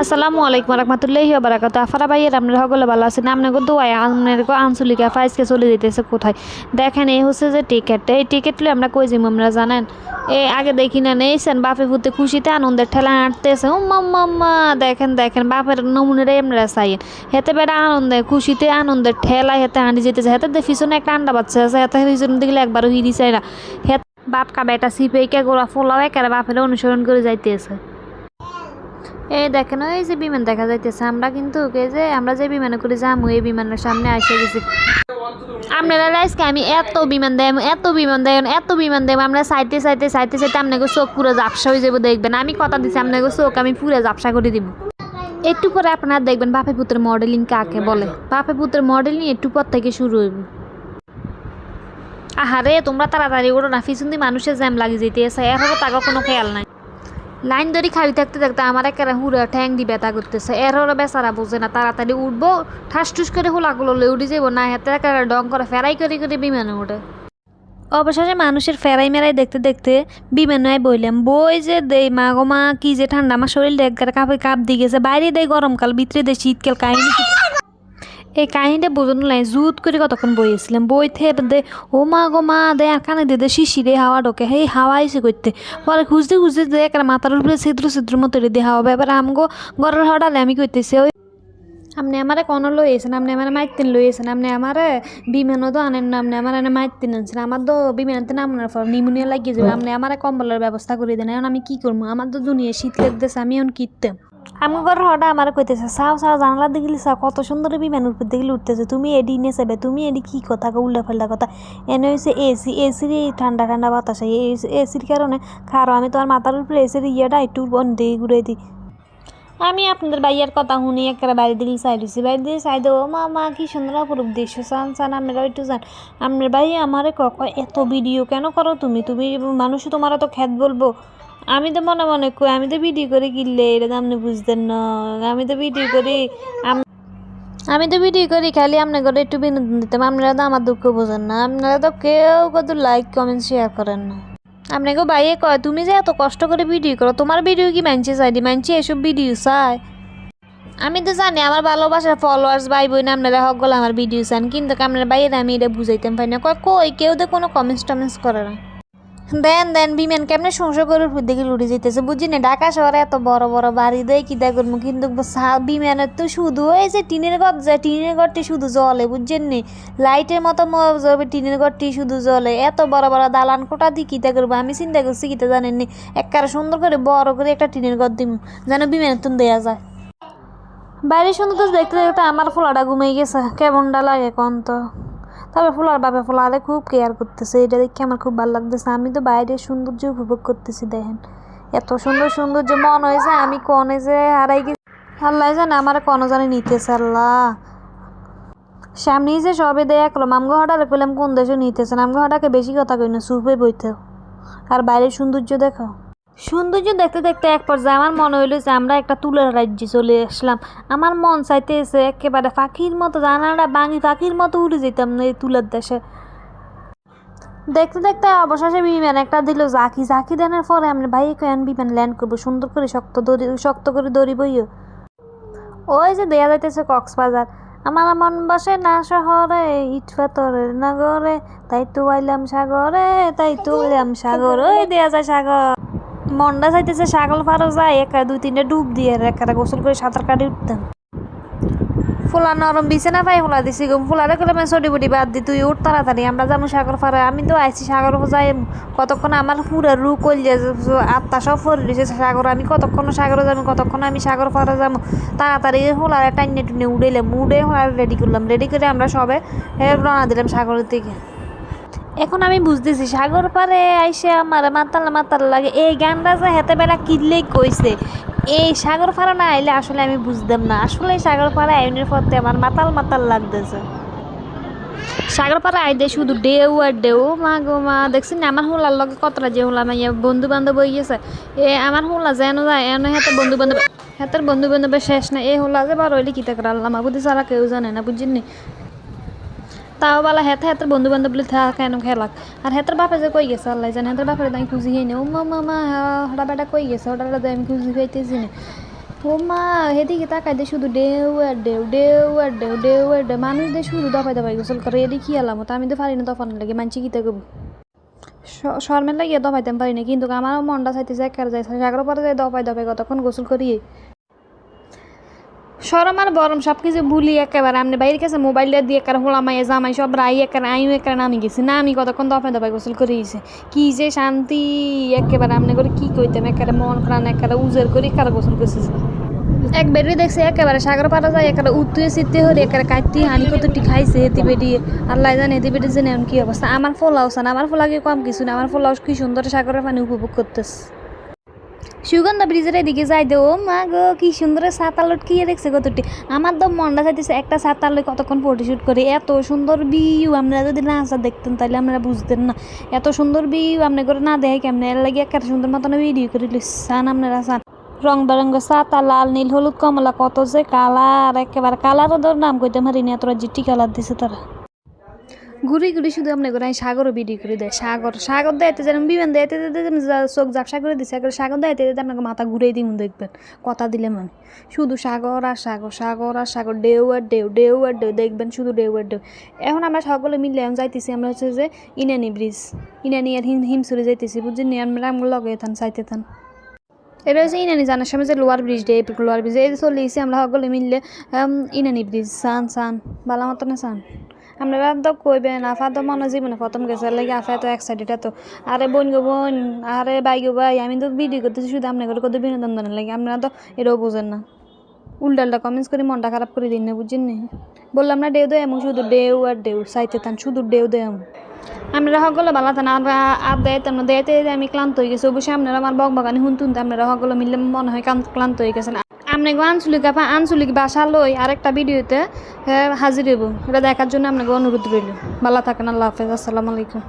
আসসালামু আলাইকুম রহমতুল্লাহি বারাকাত আফারা ভাইয়ের আপনারা সকলে ভালো আছেন? আপনাকে দোয়ায় আপনার আঞ্চলিকা ফাইজকে চলে যেতেছে কোথায়? দেখেন, এই হচ্ছে যে টিকিট এই টিকিটগুলো আমরা কই যাব আমরা জানেন? এ আগে দেখি না, নেইছেন? বাপে পুতে খুশিতে আনন্দের ঠেলা হাঁটতেছে। ও মাম্মা দেখেন দেখেন, বাপের নমুনেরাই আপনারা চাইয়েন হেতে বেড়া আনন্দে, খুশিতে আনন্দের ঠেলা হেতে হাঁটি যেতেছে হেতে দিয়ে পিছনে একটা আন্ডা বাচ্চা আছে, হেতে পিছনে দেখলে একবারও হিরি চাই না। হেত বাপ কা বেটা সিপে কে গোড়া ফোলাও, একেবারে বাপের অনুসরণ করে যাইতেছে। এই দেখেন, ওই যে বিমান দেখা যাইতেছে। আমরা কিন্তু এই যে, আমরা যে বিমানে করে যাব এই বিমানের সামনে আসে গেছি। আপনারা আজকে আমি এত বিমান দেয় এত বিমান দেয় এত বিমান দেব আমরা সাইতে সাইতে সাইতে সাইতে আপনাকে চোখ পুরো জাপসা হয়ে যাব, দেখবেন। আমি কথা দিচ্ছি আপনাকে চোখ আমি পুরো জাপসা করে দিব। একটু পরে আপনারা দেখবেন বাপে পুত্রের মডেলিং কাকে বলে। বাপে পুত্রের মডেলিং একটু পর থেকে শুরু হইব। আহারে, তোমরা তাড়াতাড়ি ওঠো না দিয়ে মানুষের জ্যাম লাগিয়ে যেতে এসে এরপরে তাকে কোনো খেয়াল নাই। লাইন ধরে খাবি থাকতে থাকতে আমার একেবারে হুড়া ঠ্যাং দি ব্যথা করতেছে। এরও বেচারা বোঝে না, তাড়াতাড়ি উঠবো ঠাস টুস করে হোলাগুলো উঠে যাব না হাতে একেবারে ডং করে ফেরাই করে করে বিমানে উঠে। অবশেষে মানুষের ফেরাই মেরাই দেখতে দেখতে বিমানে বইলাম, বই যে দেই মা গো মা, কি যে ঠান্ডা, আমার শরীর একগারে কাপে কাপ দিয়ে গেছে। বাইরে দেয় গরমকাল, ভিতরে দেয় শীতকাল, কাহিনী এই কাহিনীটা বোঝানো নাই জুত করে কতক্ষণ বইয়েছিলাম বই থেকে দে ও মা গো মা দে আর কানে দে শিশিরে হাওয়া ঢোকে। সেই হাওয়া এসে করতে পরে খুঁজতে খুঁজতে দে একটা মাথার উপরে ছিদ্র ছিদ্র মতো দিয়ে হাওয়া এবার আমগো ঘরের হাওয়াটালে আমি কইতেছি ওই আপনি আমারে কোন লই এসেন আপনি আমার মাইতিন লই এসেন আপনি আমারে বিমানও তো আনেন না আপনি আমার এনে মাইতিন আনছেন। আমার তো বিমানতে নামানোর পর নিমোনিয়া লাগিয়ে যাবে আপনি আমারে কম্বলের ব্যবস্থা করে দেন এখন আমি কি করব? আমার তো দুনিয়া শীত লাগতেছে আমি এখন কিনতাম আমার ঘর হঠাৎ আমার কইতেছে, সাও সাও জানলা দেখলি সাও, কত সুন্দর বিমান উপর দেখলে উঠতেছে তুমি এডি নিয়ে যাবে তুমি এডি কি কথা উল্টা ফাল্টা কথা? এনে হয়েছে এসি এসির এই ঠান্ডা ঠান্ডা বাতাস এসির কারণে খারো, আমি তোমার মাথার উপরে এসির ইয়েটা একটু বন দিই ঘুরে দিই। আমি আপনাদের বাইয়ের কথা শুনি একটা বাইরে দিকে দিছি। বাইরে দিয়ে চাই দেবো মা মা কি সুন্দর অপরূপ দৃশ্য চান চান আপনারা একটু যান। আপনার ভাই আমারে কক এত ভিডিও কেন করো তুমি? তুমি মানুষ, তোমার তো খ্যাত বলব। আমি তো মনে মনে কই, আমি তো ভিডিও করে কিনলে, এটা তো আপনি বুঝতেন না। আমি তো ভিডিও করি আমি তো ভিডিও করি খালি আপনার ঘরে একটু বিনোদন দিতাম। আপনারা তো আমার দুঃখ বোঝেন না। আপনারা তো কেউ কত লাইক কমেন্ট শেয়ার করেন না। আপনাকে বাইরে কয়, তুমি যে এত কষ্ট করে ভিডিও করো, তোমার ভিডিও কি মানছে চাইনি মানছে এসব ভিডিও চায় আমি তো জানি আমার ভালোবাসার ফলোয়ার্স ভাই বোন আপনারা হক সকল আমার ভিডিও চান। কিন্তু আপনার বাইরে আমি এটা বুঝাইতাম পারি না। কয়, কই? কেউ তো কোনো কমেন্টস টমেন্টস করে না। দেন দেন বিমান কেমনে সংসার করে দিকে লুটে যেতেছে বুঝি না, ঢাকা শহরে এত বড় বড় বাড়ি দেয় কি দেখ? করব কিন্তু বিমানের তো শুধু ওই যে টিনের ঘর যায়, টিনের ঘরটি শুধু জলে, বুঝছেন নি? লাইটের মতো যাবে টিনের ঘরটি শুধু জলে। এত বড় বড় দালান কোটা দিয়ে কিতা করব আমি চিন্তা করছি কিতা জানেননি একবারে সুন্দর করে, বড় করে একটা টিনের ঘর দিব যেন বিমানের তুন দেওয়া যায়। বাইরে সুন্দর দেখতে দেখতে আমার ফোলাটা ঘুমিয়ে গেছে। কেমনটা লাগে কোন তো? তবে ফুলার বাপে ফুলারে খুব কেয়ার করতেছে। এটা দেখে আমার খুব ভালো লাগতেছে। আমি তো বাইরের সৌন্দর্য উপভোগ করতেছি, দেখেন। এত সুন্দর সৌন্দর্য মন হয়েছে আমি কনে যে হারাই গেছি। আল্লাহ জানে আমার কোনো জানি নিতেছে আল্লাহ। সামনেই যে সবে দেয়া করলাম আমগো হঠাৎ কইলাম, কোন দেশে নিতেছে আমগো হঠাৎকে বেশি কথা কই না সুপে বইতে। আর বাইরের সৌন্দর্য দেখো। সৌন্দর্য দেখতে দেখতে এক পর্যায়ে আমার মনে হইল যে আমরা একটা তুলার রাজ্যে চলে আসলাম। আমার মন চাইতেছে একেবারে পাখির মতো জানাটা বাঙি পাখির মতো উড়ে যেতাম এই তুলার দেশে। দেখতে দেখতে অবশেষে বিমান একটা দিল, জাকি জাকি দেওয়ার পরে আমরা ভাই কেন বিমান ল্যান্ড করব, সুন্দর করে শক্ত দড়ি, শক্ত করে দড়ি বইও। ওই যে দেয়া যাইতেছে কক্সবাজার। আমার মন বসে না শহরে, ইট পাথরের নগরে তাই তো আইলাম সাগরে, তাই তো আইলাম সাগর, ওই দেয়া যায় সাগর। মনটা চাইতেছে সাগর পারো যায় একা দুই তিনটা ডুব দিয়ে একা গোসল করে সাঁতার কাটি উঠতাম। ফুলা নরম বিছানা পাই ফুলা দিছি গম কলে মানে ছড়ি বুটি বাদ দি, তুই উঠ তাড়াতাড়ি, আমরা যাব সাগর পারে আমি তো আইছি সাগর যাই, কতক্ষণ আমার পুরা রু কইলে আত্মা সব ফরি দিছে সাগর, আমি কতক্ষণ সাগরে যাব, কতক্ষণ আমি সাগর পারে যাব? তাড়াতাড়ি ফুলারে টাইনে টুনে উড়াইলাম, উড়ে ফুলারে রেডি করলাম। রেডি করে আমরা সবে রওনা দিলাম সাগরের দিকে। এখন আমি বুঝতেছি, সাগর পারে আইসে আমার মাতাল মাতাল লাগে। এই গানটা যে হেতে বেলা কিনলেই কইছে। এই সাগর পাড়া না আইলে আসলে আমি বুঝতাম না। আসলে সাগর পাড়া আইনের পথে আমার মাতাল মাতাল লাগতেছে। সাগর পাড়া আইদে শুধু ডেউ আর ডেউ। মা গো মা, দেখছেন আমার হোলার লগে কতটা যে হোলা মাইয়া বন্ধু বান্ধব হয়ে গেছে। এ, আমার হোলা যেন যায়, এন হাতে বন্ধু বান্ধব হাতের বন্ধু বান্ধবের শেষ না এ হোলা যে বার হইলে কিতা করে আল্লাহ মাহবুদি সারা কেউ জানে না, বুঝছেন তাও বালা, হেতে হেতের বন্ধু বান্ধব থাকা কেন খেলাক? আর হেতের বাপে যে কই গেছে, আল্লাহ জানে। হেতের বাপের আমি খুঁজি খাই নি ও মা মা মা হরা বেটা কই গেছে? ওটা আমি খুঁজি খাইতেছি না। ও মা এদিকে তাকাইতে শুধু ডেউ আর ডেউ ডেউ আর ডেউ ডেউ আর ডেউ। মানুষদের শুধু দফাই দফাই গোসল করে, এদিকে কি আলামত আমি তো পারি না দফানোর লাগে। মানছি কি করব শর্মের লাগিয়ে দফাইতে পারি না। কিন্তু আমারও মনটা চাইতেছে একের যায় সাগর পরে যায় দফাই দফাই কতক্ষণ গোসল করিয়ে। সরম আর বরম সব কিছু ভুলি একেবারে আপনি বাইরের কাছে মোবাইলটা দিয়ে একেবারে হোলামাই জামাই, সব রাই একেবারে আইও একেবারে নামি গেছি। না, আমি কতক্ষণ দফায় দফায় গোসল করে গেছি। কি যে শান্তি, একেবারে আপনি করে কি কইতাম একেবারে মন প্রাণ একেবারে উজের করে একেবারে গোসল করছি একবারে দেখছি একেবারে সাগর পাড়া যায়, একেবারে উত্তুয়ে সিদ্ধে হরে, একেবারে কাটতি হানি কতটি খাইছে হেতি বেডিয়ে আল্লাহ জানে হেতি বেডি জেনে এমন কি অবস্থা। আমার ফলাও না আমার ফলাকে কম কিছু না, আমার ফলাও কি সুন্দর সাগরের পানি উপভোগ করতেছে। সুগন্ধা ব্রিজের এদিকে যাই দে ও মা গো, কি সুন্দর ছাতা লটকিয়ে দেখছে কতটি আমার তো মনটা চাইতেছে একটা ছাতা লই কতক্ষণ ফটোশুট করে, এত সুন্দর ভিউ আমরা যদি না আসা দেখতেন তাহলে আমরা বুঝতেন না। এত সুন্দর ভিউ আপনি করে না দেখে কেমনে, এর লাগে একটা সুন্দর মতন ভিডিও করে লিসান আপনারা সান। রং বেরঙ্গ সাতা লাল, নীল, হলুদ, কমলা, কত যে কালার একেবারে কালারও ধর, নাম কইতে পারিনি, এত জিটি কালার দিছে তারা? ঘুরি ঘুরি শুধু আপনি করে সাগরও বিক্রি করে দেয়। সাগর সাগর দেয়তে যেন বিমান দেয়তে চোখ জাপসা করে দিচ্ছে একবার সাগর দেয়তে দিতে আপনাকে মাথা ঘুরেই দিন দেখবেন। কথা দিলে মানে। শুধু সাগর আর সাগর সাগর আর সাগর ডেউ আর ডেউ ডেউ আর ডেউ দেখবেন শুধু ডেউ আর ডেউ এখন আমরা সকলে মিলে এখন যাইতেছি, আমরা হচ্ছে যে ইনানি ব্রিজ, ইনানি আর হিম হিমসুরি যাইতেছি, বুঝছেন আমরা আমরা লগে থান, চাইতে থান। এটা হচ্ছে ইনানি জানার সময় যে লোয়ার ব্রিজ ডে লোয়ার ব্রিজ, এই চলে আমরা সকলে মিললে ইনানি ব্রিজ, সান সান বালা মতনে সান? আপনারা তো কইবেন আফা তো মনে জীবনে প্রথম গেছে লাগে আফা তো এক্সাইটেড তো। আরে বোন গো বোন, আরে বাই গো ভাই, আমি তো ভিডিও করতেছি শুধু আপনাদের কত বিনোদন দেন লাগে, আপনারা তো এটাও বোঝেন না। উল্টালটা কমেন্টস করে মনটা খারাপ করে দিন না, বুঝছেন নি? বললাম না ডেউ দে এমন শুধু ডেউ আর ডেউ সাইতে তান শুধু ডেউ দে এমন আমরা সকলে ভালো থান আর আর দেয়তাম না দেয়তে আমি ক্লান্ত হয়ে গেছি, অবশ্যই আপনারা আমার বক বাগানি শুনতুন আপনারা সকলে মিললে মনে হয় ক্লান্ত হয়ে গেছেন। আপনি আঞ্চলিক আঞ্চলিক ভাষা লই আরেকটা ভিডিওতে হাজির হইব। এটা দেখার জন্য আপনাকে অনুরোধ রইল। ভালো থাকেন, আল্লাহ হাফেজ। আসসালামু আলাইকুম।